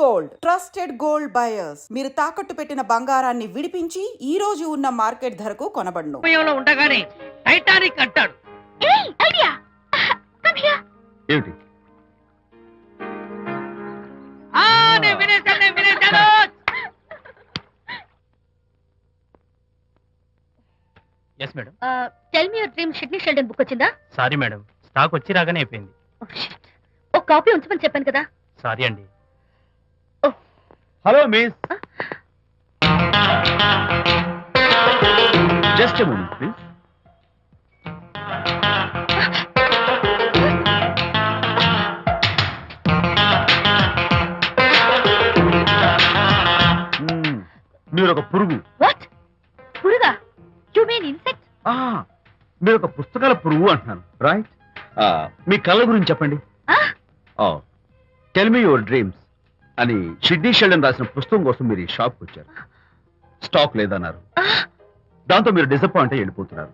Gold. Trusted gold buyers. మీరు తాకట్టు పెట్టిన బంగారాన్ని విడిపించి ఈ రోజు ఉన్న మార్కెట్ ధరకు కొనబడును. సమయంలో ఉండగానే టైటానిక్ అంటాడు. ఏయ్ ఐడియా. Come here. ఏమిటి? ఆ నేను వినేశాను నేను వినేశాను. Yes madam tell me your dream Sidney Sheldon book వచ్చిందా? సారీ మేడం స్టాక్ వచ్చి రాగానే అయిపోయింది. Oh. ఒక కాపీ ఉంచమని చెప్పాను కదా. సారీ అండి. Hello miss just moment please. మీరు ఒక పురుగు. వాట్ పురుగా? యు మీన్ ఇన్సెక్ట్ ఆ, మీరు ఒక పుస్తకాల పురుగు అంటున్నాను. రైట్ మీ కళ్ళ గురించి చెప్పండి. టెల్ మీ యువర్ డ్రీమ్స్ అని షిడ్నీ షెల్డన్ రాసిన పుస్తకం కోసం మీరు ఈ షాప్కి వచ్చారు. స్టాక్ లేదన్నారు. దాంతో మీరు డిసప్పాయింట్ అయ్యి వెళ్ళిపోతున్నారు.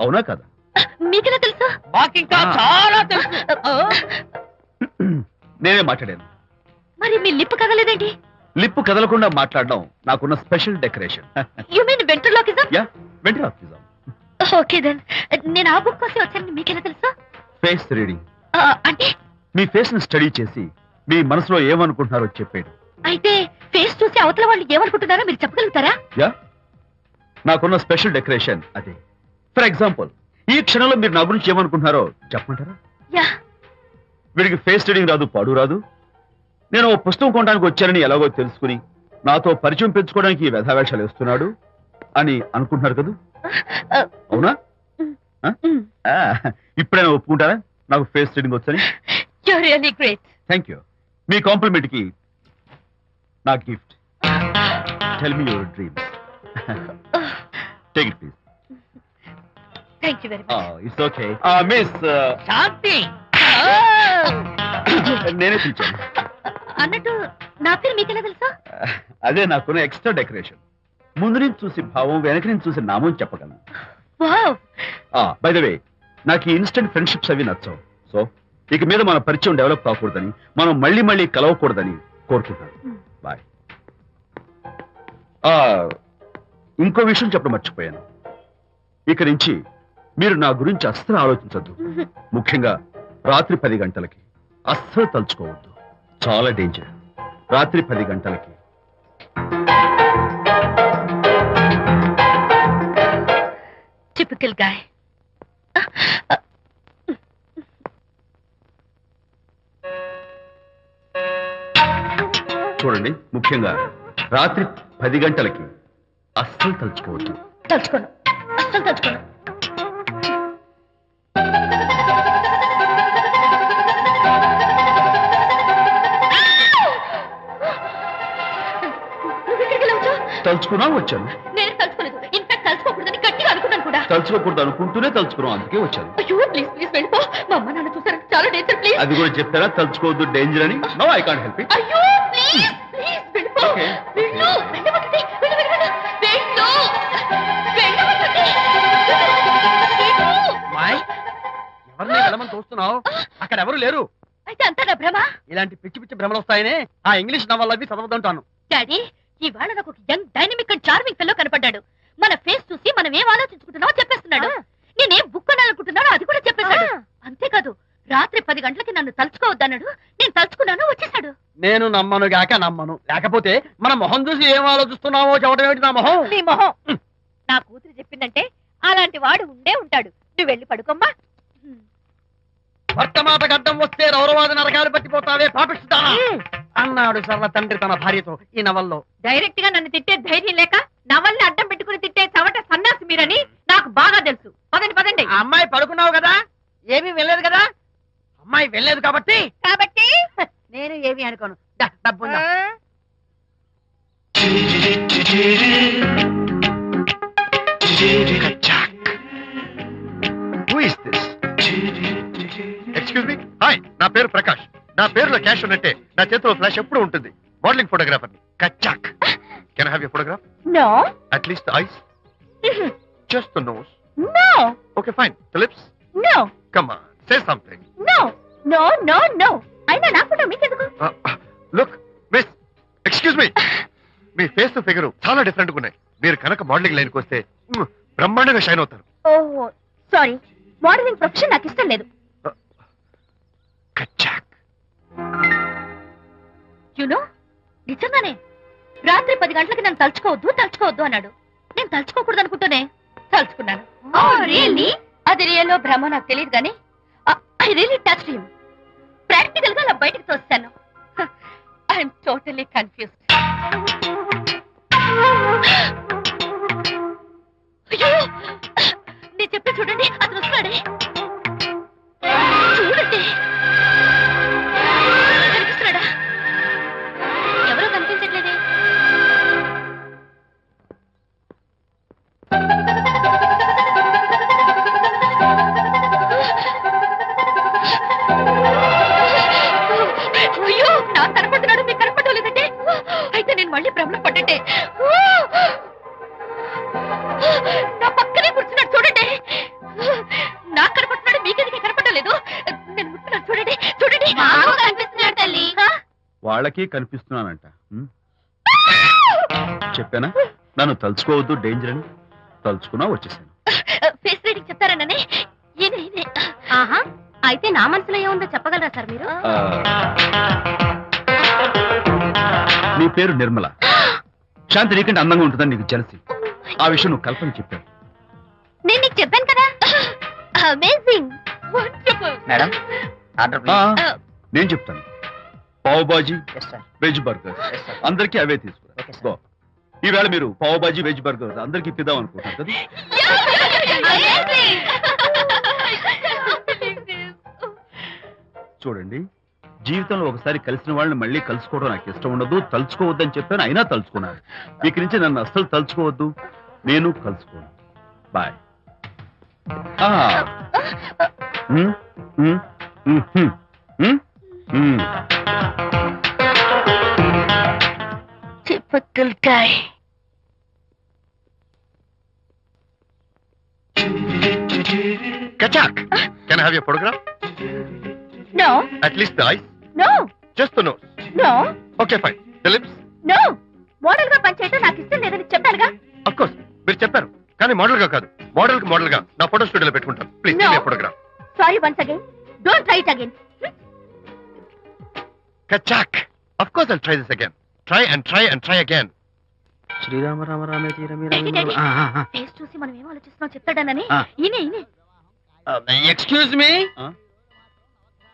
అవునా కదా? మీకెలా తెలుసు. చాలా నేనే మాట్లాడాను. మరి మీ లిప్ కదలేదేంటి? లిప్పు కదలకుండా మాట్లాడడం నాకున్న special decoration. You mean ventriloquism ya వెంటనే ఓకే దెన్ నేను ఆ బుక్ కోసం వచ్చానని మీకెలా తెలుసు? ఫేస్ రీడింగ్ అంటే? మీ ఫేస్ని స్టడీ చేసి మీ మనసులో ఏమనుకుంటున్నారో చెప్పేది అయితే ఫేస్ చూసి అవతల వాళ్ళు ఏమనుకుంటున్నారో మీరు చెప్పగలుగుతారా? యా. నాకున్న స్పెషల్ డెకరేషన్ అదే. ఫర్ ఎగ్జాంపుల్ ఈ క్షణంలో మీరు నా గురించి ఏమనుకుంటున్నారో చెప్పమంటారా? యా. వీడికి ఫేస్ రీడింగ్ రాదు పాడు రాదు. నేను ఓ పుస్తకం కొనడానికి వచ్చానని ఎలాగో తెలుసుకుని నాతో పరిచయం పెంచుకోవడానికి వ్యధావేషాలు వేస్తున్నాడు అని అనుకుంటున్నారు కదా? అవునా? ఇప్పుడైనా ఒప్పుకుంటారా? నాకు ఫేస్ రీడింగ్ వచ్చని? థ్యాంక్ యూ మీ కాంప్లిమెంట్కి నా gift. Tell me your dreams take it please thank you very much it's okay miss Shanti నేనే పిలిచాను అన్నట్టు నా పేరు మీకెలా తెలుసా? అదే నాకున్న ఎక్స్ట్రా డెకరేషన్ ముందు నుంచి చూసి భావం వెనక నుంచి చూసి నామం చెప్పగలను. వావ్ బై ద వే నాకు ఇన్స్టెంట్ ఫ్రెండ్షిప్స్ అవి నచ్చవు. సో ఇక మీద మన పరిచయం డెవలప్ కాకూడదని మనం మళ్ళీ మళ్ళీ కలవకూడదని కోరుకుంటాను. బాయ్ ఇంకో విషయం చెప్పడం మర్చిపోయాను. ఇక నుంచి మీరు నా గురించి అస్సలు ఆలోచించద్దు. ముఖ్యంగా రాత్రి పది గంటలకి అస్సలు తలుచుకోవద్దు. చాలా డేంజర్ రాత్రి పది గంటలకి. టిపికల్ గాయ్ చూడండి. ముఖ్యంగా రాత్రి పది గంటలకి అస్సలు తలుచుకోవద్దు. తలుచుకోను. అస్సలు తలుచుకోను? తలుచుకున్నా వచ్చాను. నేను తలుచుకోలేదు. ఇన్ఫాక్ట్ తలుచుకోకూడదని గట్టిగా అనుకున్నాను కూడా. తలుచుకోకూడదు అనుకుంటూనే తలుచుకున్నాం. అందుకే వచ్చాను. అయ్యో ప్లీజ్ ప్లీజ్ వెళ్ళిపో. మా అమ్మ నాన్న చూసారు? చాలా డేంజర్ ప్లీజ్ అది కూడా చెప్తారా? తలుచుకోవద్దు డేంజర్ అని? No I can't help it అయ్యో! ఎవరిని వెళ్ళమని చూస్తున్నావు అక్కడ ఎవరు లేరు? అయితే అంతా నా భ్రమ. ఇలాంటి పిచ్చి పిచ్చి భ్రమలు వస్తాయనే ఆ ఇంగ్లీష్ నవల్ అవి చదవదంటాను డాడీ ఇవాళ నాకు ఒక young dynamic and charming fellow కనపడ్డాడు. మన ఫేస్ చూసి మనం ఏం ఆలోచించుకుంటున్నామో చెప్పేస్తున్నాడు. నేనేం బుక్ కొనాలనుకుంటున్నానో అది కూడా చెప్పేశాడు. అంతేకాదు రాత్రి పది గంటలకి నన్ను తలుచుకోవద్దన్నాడు. నేను నమ్మను గాక నమ్మను. లేకపోతే మన మొహం చూసి ఏం ఆలోచిస్తున్నావో చెప్పడం ఏమిటి నా మొహం? నీ మొహం. నా కూతురు చెప్పిందంటే అలాంటి వాడు ఉండే ఉంటాడు. నువ్వు వెళ్ళి పడుకోమ్మా. వర్తమాట గడ్డం వస్తే రౌరవాది నరకాలు పట్టిపోతావే పాపిస్తానా అన్నాడు సర్వ తండ్రి తన భార్యతో ఈ నవల్లో. డైరెక్ట్గా నన్ను తిట్టే ధైర్యం లేక నవల్ని అడ్డం పెట్టుకుని తిట్టే చవట సన్నాసి మీరని నాకు బాగా తెలుసు. పదండి పదండి. అమ్మాయి పడుకున్నావు కదా? ఏమీ వెళ్ళలేదు కదా? అమ్మాయి వెళ్ళలేదు కాబట్టి? కాబట్టి? నేను ఏమీ అనుకోను. దిస్ ఎక్స్క్యూజ్ మీ హాయ్ నా పేరు ప్రకాష్. నా పేరులో క్యాష్ ఉన్నట్టే నా చేతిలో ఫ్లాష్ ఎప్పుడు ఉంటుంది. Modelling photographer కచ్చాక్ can have you photograph no at least eyes just the nose no okay fine the lips no come on say something no no no no అయినా నా ఫోటో మీకెందుకు లుక్ మిస్ ఎక్స్క్యూజ్ మీ మీ face figure చాలా డిఫరెంట్గా ఉన్నాయి. మీరు కనుక modelling లైన్కి వస్తే బ్రహ్మాండంగా షైన్ అవుతారు. ఓహో సారీ మోడలింగ్ ప్రొఫెషన్ నాకు ఇష్టం లేదు. కచ్చాక్ యునో నిజంగానే రాత్రి పది గంటలకి నన్ను తలుచుకోవద్దు తలుచుకోవద్దు అన్నాడు. నేను తలుచుకోకూడదు అనుకుంటూనే తలుచుకున్నాను. రియల్లీ అది రియల్లో భ్రమ నాకు తెలియదు కానీ ఐ రియలీ టచ్ హిమ్ ప్రాక్టికల్గా అలా బయటకు తోస్తాను. ఐఎమ్ టోటలీ కన్ఫ్యూజ్ అయ్యో! నేను చెప్పి చూడండి అతను వస్తున్నాడే. మళ్ళీ భ్రమలో పడ్డట్టే. నా పక్కనే కూర్చున్నాడు చూడండి. నాకు కనపడుతున్నాడు మీకెందుకు కనపడడం లేదు? నేను ముట్టున్నాను చూడండి చూడండి. కనిపిస్తున్నాడు తల్లి. వాళ్ళకి కనిపిస్తున్నానంట. ఉమ్. చెప్పానా? నన్ను తలుచుకోవద్దు డేంజర్ అని. తలుచుకున్నా వచ్చేసాను. ఫేస్ రీడింగ్ చెప్తారననే ఈయన ఈయనే ఆహా అయితే నా మనసులో ఏముందో చెప్పగలరా సార్ మీరు? ఆ, పేరు నిర్మల. శాంతి నీకంటే అందంగా ఉంటుందని నీకు తెలిసి ఆ విషయం నువ్వు కల్పన చెప్పావు. నేను నీకు చెప్పాను కదా. అమేజింగ్ వండర్ఫుల్ మేడం ఆర్డర్ ఆ, Uh, నేను చెప్తాను. పావు బాజీ వెజ్ బర్గర్. అందరికీ అవే తీసుకురా. గో. ఈవేళ మీరు పావు బాజీ వెజ్ బర్గర్ అందరికీ ఇప్పిద్దాం అనుకుంటున్నారు కదా? చూడండి. జీవితంలో ఒకసారి కలిసిన వాళ్ళని మళ్ళీ కలుసుకోవడం నాకు ఇష్టం ఉండదు. తలుచుకోవద్దని చెప్పాను అయినా తలుచుకున్నాను. ఇక నుంచి నన్ను అస్సలు తలుచుకోవద్దు. నేను కలుసుకోను. Bye. Typical guy. కచాక్ can have your photograph No, at least the eyes no, just nose no, okay fine lips no. మోడల్గా పనిచేయటం నాకు ఇష్టం లేదని చెప్పానుగా? అఫ్ కోర్స్ మీరు చెప్పారు. కానీ మోడల్గా కాదు మోడల్కి మోడల్గా నా ఫోటో స్టూడియోలో పెట్టుకుంటాను please No. Photograph sorry once again don't try it again కచాక్ of course I'll try this again try and try and try again Srirama Rama రామే తీరమే చూసి మనం ఏం ఆలోచిస్తున్నాం చెప్తాడనని ఆ. ఈయనే ఈయనే. ఎక్స్క్యూజ్ మీ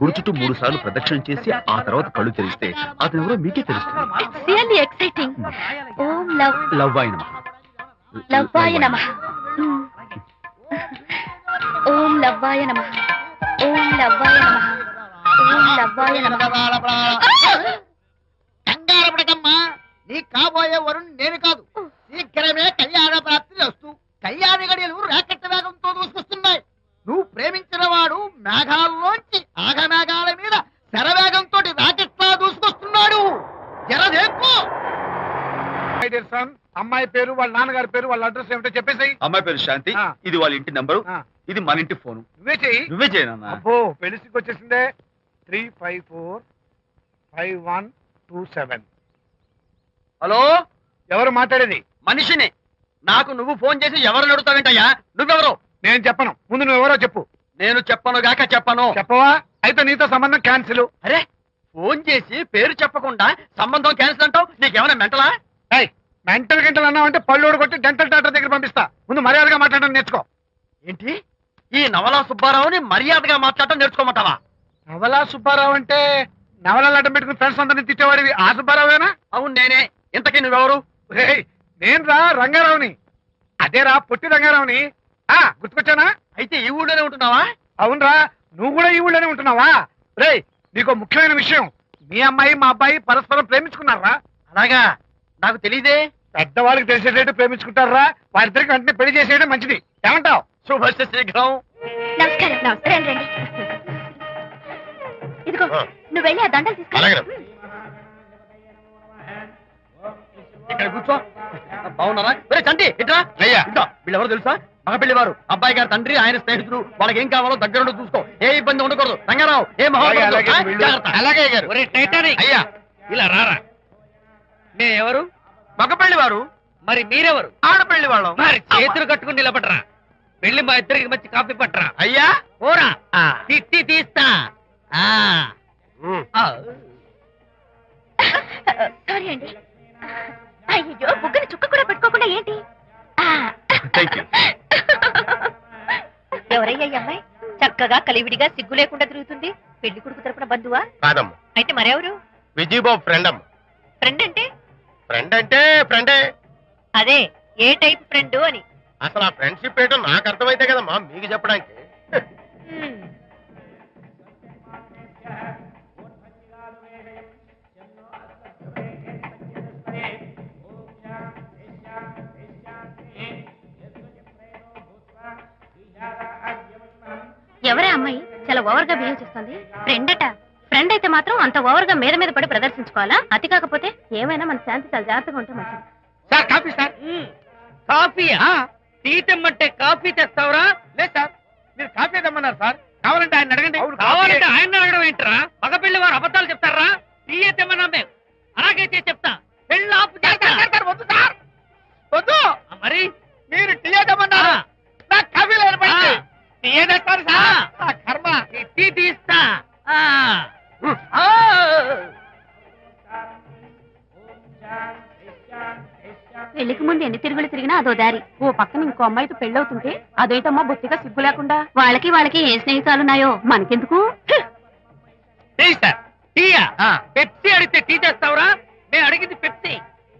గుడి చుట్టూ మూడు సార్లు ప్రదక్షిణ చేసి ఆ తర్వాత కళ్ళు తెరిస్తే అతను ఎవరో మీకే తెలుస్తుంది. ఇట్స్ రియల్లీ ఎక్సైటింగ్ ఓం లవ్. లవ్వాయ నమ. ఓం లవ్వాయ నమ. ఓం లవ్వాయ నమ. ఓం లవ్వాయ నమ. కంగారు పడకమ్మా. నీ కాబోయే వరుణ్ నేను కాదు. శీఘ్రమే పేరు వాళ్ళ అడ్రస్ ఏమిటో చెప్పేసాయి అమ్మాయి పేరు శాంతి. ఆ. ఇది వాళ్ళ ఇంటి నంబరు. ఆ. ఇది మన ఇంటి ఫోను. నువ్వే చెయ్యి. నువ్వే చేయనన్నా అబ్బో పెళ్ళికి వచ్చేసిందే. Three five four five one two seven. Hello? ఎవరు మాట్లాడేది? మనిషిని. నాకు నువ్వు ఫోన్ చేసి ఎవరు అడుగుతావేంటయ్యా? నువ్వెవరు? నేను చెప్పను. ముందు నువ్వు ఎవరో చెప్పు. నేను చెప్పను గాక చెప్పను. చెప్పవా? అయితే నీతో సంబంధం క్యాన్సిల్. అరే ఫోన్ చేసి పేరు చెప్పకుండా సంబంధం క్యాన్సిల్ అంటావు? నీకేమైనా మెంటలా? మెంటల్ గంటలు అన్నావంటే పళ్ళు కొట్టి డెంటల్ డాక్టర్ దగ్గర పంపిస్తా. ముందు మర్యాదగా మాట్లాడడం నేర్చుకో. ఏంటి? ఈ నవలా సుబ్బారావుని మర్యాదగా మాట్లాడటం నేర్చుకోమంటావా? నవలా సుబ్బారావు అంటే నవలాలు అడ్డం పెట్టుకుని ఫ్రెండ్స్ అందరిని తిట్టేవాడివి. ఆ సుబ్బారావేనా? అవును నేనే. ఇంతకీ నువ్వెవరు? నేను రా రంగారావుని. అదే రా పొట్టి రంగారావుని. ఆ గుర్తుకొచ్చానా? అయితే ఈ ఊళ్ళోనే ఉంటున్నావా? అవునరా నువ్వు కూడా ఈ ఊళ్ళోనే ఉంటున్నావా? రేయ్ నీకు ముఖ్యమైన విషయం. మీ అమ్మాయి మా అబ్బాయి పరస్పరం ప్రేమించుకున్నారా? అలాగా. నాకు తెలియదే పెద్దవాళ్ళకి తెలిసేటట్టు ప్రేమించుకుంటారా? వారిద్దరికి వెంటనే పెళ్ళి చేసేయడం మంచిది. ఏమంటావు? శుభస్య శీఘ్రం. నమస్కారం నమస్కారం. రండి ఇదిగో ఆ. నువ్వు వెళ్ళి ఆ దండలు తీసుకో. అలాగే ఇక్కడ కూర్చో. బాగున్నారా ఒరే చంటి ఇట్రా. అయ్యా. ఇట్రా వీళ్ళెవరో తెలుసా? మగ పెళ్ళి వారు అబ్బాయి గారి తండ్రి ఆయన స్నేహితుడు. వాళ్ళకి ఏం కావాలో దగ్గరుండి చూసుకో. ఏ ఇబ్బంది ఉండకూడదు. రంగారావు ఏ అలాగే, అలాగే, మహా అలాగే గారు ఒరే టైటానిక్. అయ్యా. ఇలా రారా. నేను ఎవరు మగ పెళ్ళి వారు మరి మీరెవరు? ఆడపెళ్ళి వాళ్ళం మరి చేతులు కట్టుకుని నిలబడరా. వెళ్ళి మా ఇద్దరికి మంచి కాఫీ పట్టరా. అయ్యా? పోరా. తిట్టి తీస్తా. ఆ. ఉమ్. ఆ. సారీ అండి. అయ్యో బుగ్గని చుక్క కూడా పెట్టుకోకుండా ఏంటి? ఆ. ఎవరయ్యా ఈ అమ్మాయి? చక్కగా కలివిడిగా సిగ్గు లేకుండా తిరుగుతుంది. పెళ్ళి కొడుకు తరపున బంధువా? కాదమ్మ. అయితే మరెవరు? విజయబాబు ఫ్రెండ్ అమ్మ ఫ్రెండ్ అంటే? ఫ్రెండ్ అంటే ఫ్రెండే అదే ఏ టైప్ ఫ్రెండ్ అని. అసలు ఆ ఫ్రెండ్షిప్ ఏంటో నాకు అర్థమైతే కదమ్మా మీకు చెప్పడానికి. ఎవరే అమ్మాయి? చాలా ఓవర్గా బిహేవ్ చేస్తుంది. ఫ్రెండ్ అట? ఫ్రెండ్ అయితే మాత్రం అంత ఓవర్గా మీద మీద పడి ప్రదర్శించుకోవాలా? అతి కాకపోతే ఏమైనా మన శాంతి చాలా జాగ్రత్తగా ఉంటే మంచిది. Sir coffee sir. మ్, కాఫీయా? టీ తెమ్మంటే కాఫీ తెస్తావురా? లేదు సార్. మీరు కాఫీ తెమ్మన్నారు సార్. కావాలంటే ఆయన అడగండి. కావాలంటే ఆయన అడగడం ఏంట్రా? మగ పెళ్ళి వారు అబద్ధాలు చెప్తారా? టీ తెమ్మన్నా మేము అలాగైతే చెప్తా. పెళ్ళి ఆపు చేస్తా. వద్దు సార్. వద్దు. మరి? మీరు టీ తెమ్మన్నారు. నాకు కాఫీ లేదు ఆ. టీ తెస్తారు సార్. ఆ కర్మ. టీ తీస్తా. పెళ్ళికి ముందు ఎన్ని తిరుగులు తిరిగినా అదో దారి. ఓ పక్కన ఇంకో అమ్మాయితో పెళ్ళవుతుంటే అదేంటమ్మా బొత్తిగా సిగ్గు లేకుండా? వాళ్ళకి వాళ్ళకి ఏ స్నేహితాలున్నాయో మనకెందుకు? పెప్సీ అడిగితే టీ అడిగింది పెప్సీ.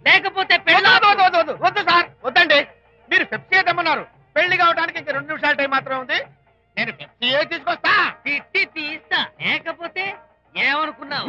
లేకపోతే పెళ్ళి వద్దు, సార్ వద్దండి. మీరు పెప్సీ తెమ్మన్నారు? పెళ్ళి కావడానికి ఇంక రెండు నిమిషాల టైం మాత్రం ఉంది. నేను పెప్సీ తీసుకొస్తా? తీస్తా. లేకపోతే ఏమనుకున్నావు?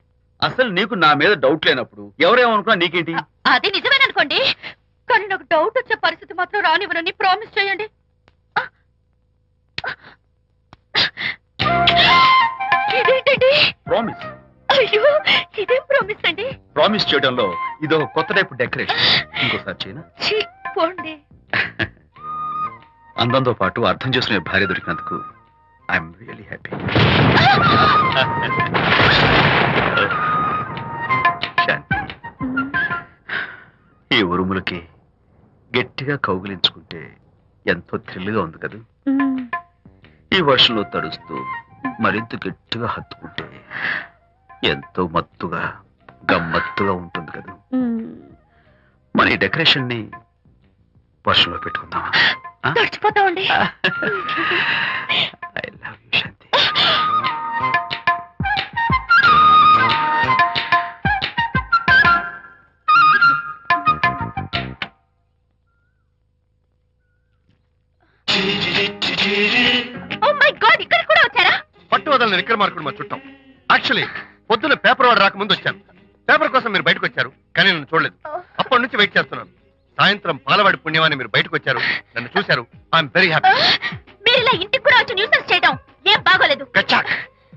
అసలు నీకు నా మీద డౌట్ లేనప్పుడు ఎవరేమనుకున్నా నీకేంటి? అది నిజమేననుకోండి. కానీ నాకు డౌట్ వచ్చే పరిస్థితి మాత్రం రానివ్వనని ప్రామిస్ చేయండి. ఇదేంటండి? ప్రామిస్ అయ్యో ఇదేం ప్రామిస్ అండి? ప్రామిస్ చేయడంలో ఇదో కొత్త టైప్ డెకరేషన్ ఇంకోసారి చేయనా? ఛీ, పోండి. అందంతో పాటు అర్థం చేసుకునే భార్య దొరికినందుకు ఐఎమ్ రియలీ హ్యాపీ ఉరుములకి గట్టిగా కౌగిలించుకుంటే ఎంతో థ్రిల్గా ఉంది కదా. ఈ వర్షంలో తడుస్తూ మరింత గట్టిగా హత్తుకుంటే ఎంతో మత్తుగా గమ్మత్తుగా ఉంటుంది కదా. మన ఈ డెకరేషన్ని వర్షంలో పెట్టుకుందామా? తడిచిపోతామండి. వదలని నిక్కర మార్కుడు మా చుట్టాం. యాక్చువల్లీ పొద్దున్న పేపర్ వాడు రాకముందు వచ్చాను. పేపర్ కోసం మీరు బయటకు వచ్చారు కానీ నన్ను చూడలేదు. అప్పటి నుంచి వెయిట్ చేస్తున్నాను. సాయంత్రం పాలవాడి పుణ్యమాన్ని మీరు బయటకు వచ్చారు నన్ను చూశారు. ఐఎమ్ వెరీ హ్యాపీ మీరు ఇలా ఇంటికి కూడా వచ్చి న్యూసెన్స్ చేయడం ఏం బాగోలేదు.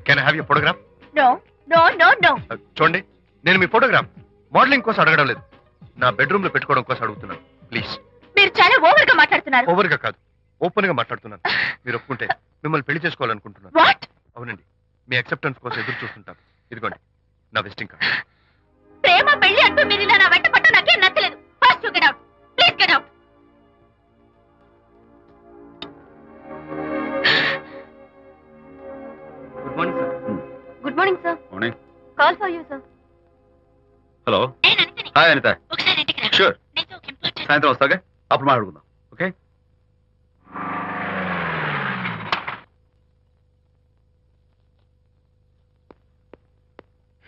Can have you photograph no no no no చూడండి నేను మీ ఫోటోగ్రాఫ్ మోడలింగ్ కోసం అడగడం లేదు. నా బెడ్రూమ్లో పెట్టుకోవడం కోసం అడుగుతున్నాను. ప్లీజ్ మీరు చాలా ఓవర్గా మాట్లాడుతున్నారు. ఓవర్గా కాదు ఓపెన్గా మాట్లాడుతున్నాను. మీరు ఒప్పుకుంటే మిమ్మల్ని పెళ్ళి చేసుకోవాలనుకుంటున్నాను. వాట్ అవునండి. మీ అక్సెప్టెన్స్ కోసం ఎదురు చూస్తుంటాను. ఇదిగోండి నా విజిటింగ్ కార్డ్ ప్రేమ పెళ్ళి అంటూ మీరు ఇలా నా వెంట పట్ట నాకేం నచ్చలేదు. First get out please get out good morning sir good morning sir morning call for you sir hello hi Anitha ఒకసారి ఇంటికి రా. షూర్ నీతో ఒక important- సాయంత్రం వస్తాగా? అప్పుడు మాట్లాడుకుందాం okay Hmm.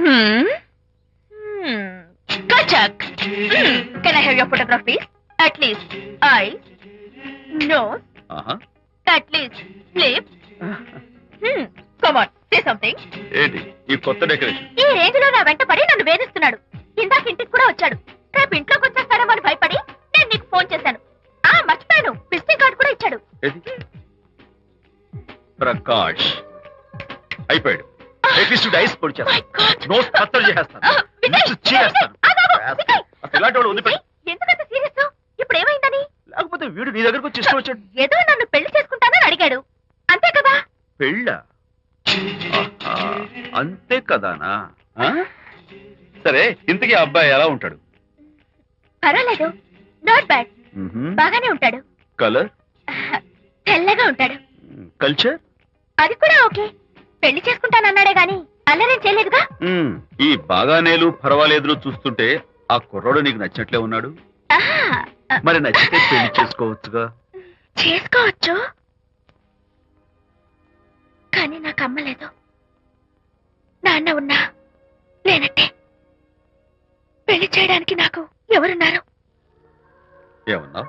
Hmm. Kachak. Hmm. Can I have your photograph, please? At least eyes, nose, ఆహా at least lips. Hmm. Come on, say something. ఏంటి? ఈ కొత్త డెకరేషన్. ఈ రేంజ్లో నా వెంట పడి నన్ను వేధిస్తున్నాడు. ఇందాక ఇంటికి కూడా వచ్చాడు. రేపు ఇంట్లోకి వచ్చేస్తాడేమో అని భయపడి నేను నీకు ఫోన్ చేశాను. ఆ మర్చిపోయాను. విజిటింగ్ కార్డు కూడా ఇచ్చాడు. ఏది? ప్రకాష్. అయిపోయాడు. ఎట్లీస్ట్ ఐస్ పొడి చేస్తాను. నోట్ కత్తలు చేసేస్తాను. అసలు ఇలాంటి వాడు వదిలిపెట్టు ఎందుకంత సీరియస్? ఇప్పుడు ఏమైందని? లేకపోతే వీడు నీ దగ్గరకు వచ్చి ఇష్టం వచ్చాడు. ఏదో నన్ను పెళ్ళి చేసుకుంటానని అడిగాడు. అంతే కదా? పెళ్ళ? అంతే కదానా? సరే ఇంతకీ అబ్బాయి ఎలా ఉంటాడు? పర్వాలేదు. Not bad. బాగానే ఉంటాడు. కలర్? తెల్లగా ఉంటాడు. కల్చర్? అది కూడా ఓకే. పెళ్ళి చేసుకుంటానన్నాడే గాని అల్లరేం చేయలేదుగా? ఈ బాగానేలు పర్వాలేదు చూస్తుంటే ఆ కుర్రాడు నీకు నచ్చినట్లే ఉన్నాడు? ఆహా, మరి నచ్చితే పెళ్ళి చేసుకోవచ్చుగా? చేసుకోవచ్చు. కానీ నాకు అమ్మ లేదు. నాన్న ఉన్నా లేనట్టే పెళ్ళి చేయడానికి నాకు ఎవరున్నారు? ఏమన్నా?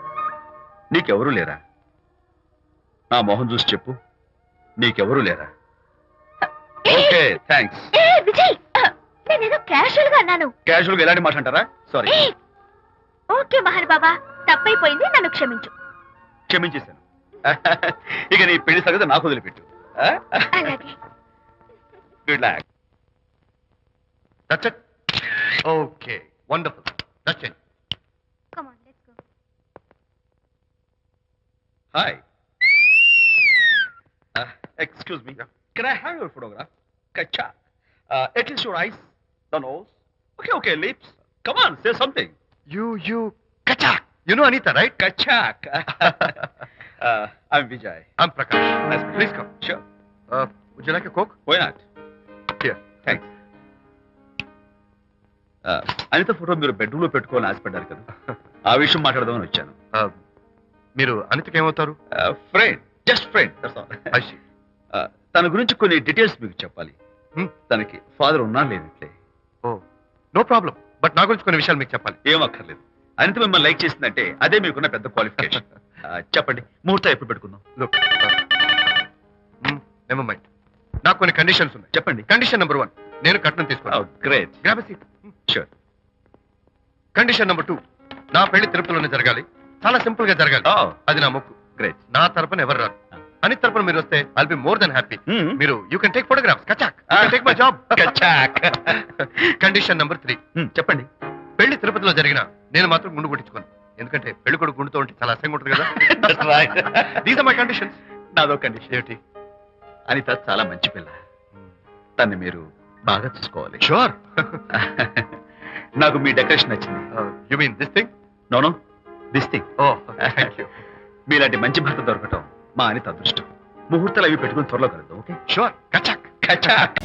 నీకెవరూ లేరా? నా మొహం చూసి చెప్పు. నీకెవరూ లేరా? ఓకే థ్యాంక్స్ ఏ విజయ్ నేనేదో క్యాషువల్గా అన్నాను. క్యాజువల్గా ఎలాంటి మాట అంటారా? సారీ ఏ ఓకే మహర్ బాబా తప్పైపోయింది నన్ను క్షమించు. క్షమించేశాను. ఇక నీ పెళ్ళి సంగతి నాకు వదిలిపెట్టు. అలాగే. Relax that's it okay wonderful that's it Come on, let's go. Hi excuse me can I have your photograph kachcha at least your eyes the nose okay okay lips come on say something you you కచా you no Anitha right కచ్చాక్ I'm Vijay I'm Prakash please come sure would you like a coke why not Here. Thanks Anitha photo మీరు బెడ్రూమ్లో పెట్టుకోవాలని ఆశపడ్డారు కదా. ఆ విషయం మాట్లాడదామని వచ్చాను. మీరు అనితకి ఏమవుతారు? Friend just friend. తన గురించి కొన్ని డీటెయిల్స్ మీకు చెప్పాలి. తనకి ఫాదర్ ఉన్నా లేనిట్లే. Oh no problem. బట్ నా గురించి కొన్ని విషయాలు మీకు చెప్పాలి. ఏం అక్కర్లేదు. అనిత మిమ్మల్ని లైక్ చేసిందంటే అదే మీకున్న పెద్ద క్వాలిఫికేషన్. చెప్పండి. ముహూర్తం ఎప్పుడు పెట్టుకుందాం? లుక్ నెవర్ మైండ్ నాకు కొన్ని కండిషన్స్ ఉన్నాయి. చెప్పండి. కండిషన్ నెంబర్ వన్ నేను కట్నం తీసుకోవాలి great grab seat sure condition number two నా పెళ్ళి తిరుపతిలోనే జరగాలి. చాలా సింపుల్గా జరగాలి. అది నా మొక్కు. గ్రేట్ నా తరపున ఎవరు రాదు అని తరపున మీరు వస్తే I'll be more then happy మీరు యూ కెన్ టేక్ ఫోటోగ్రాఫ్స్ కచాక్ టేక్ మై జాబ్ కచాక్ కండిషన్ నెంబర్ త్రీ చెప్పండి. పెళ్ళి తిరుపతిలో జరిగిన నేను మాత్రం గుండు కొట్టించుకోను. ఎందుకంటే పెళ్ళి కొడుకు గుండుతో ఉంటే చాలా అసంగా ఉంటుంది కదా. దీస్ ఆర్ మై కండిషన్స్ నాదో కండిషన్ ఏమిటి? అనిత చాలా మంచి పిల్ల. తన్ని మీరు బాగా చూసుకోవాలి. షూర్ నాకు మీ డెకరేషన్ నచ్చింది. You mean this thing no no this thing oh thank you మీలాంటి మంచి భర్త దొరకటం మా అని అదృష్టం ముహూర్తాలు అవి పెట్టుకుని త్వరలో కలుద్దాం ఓకే? షూర్ కచాక్ కచాక్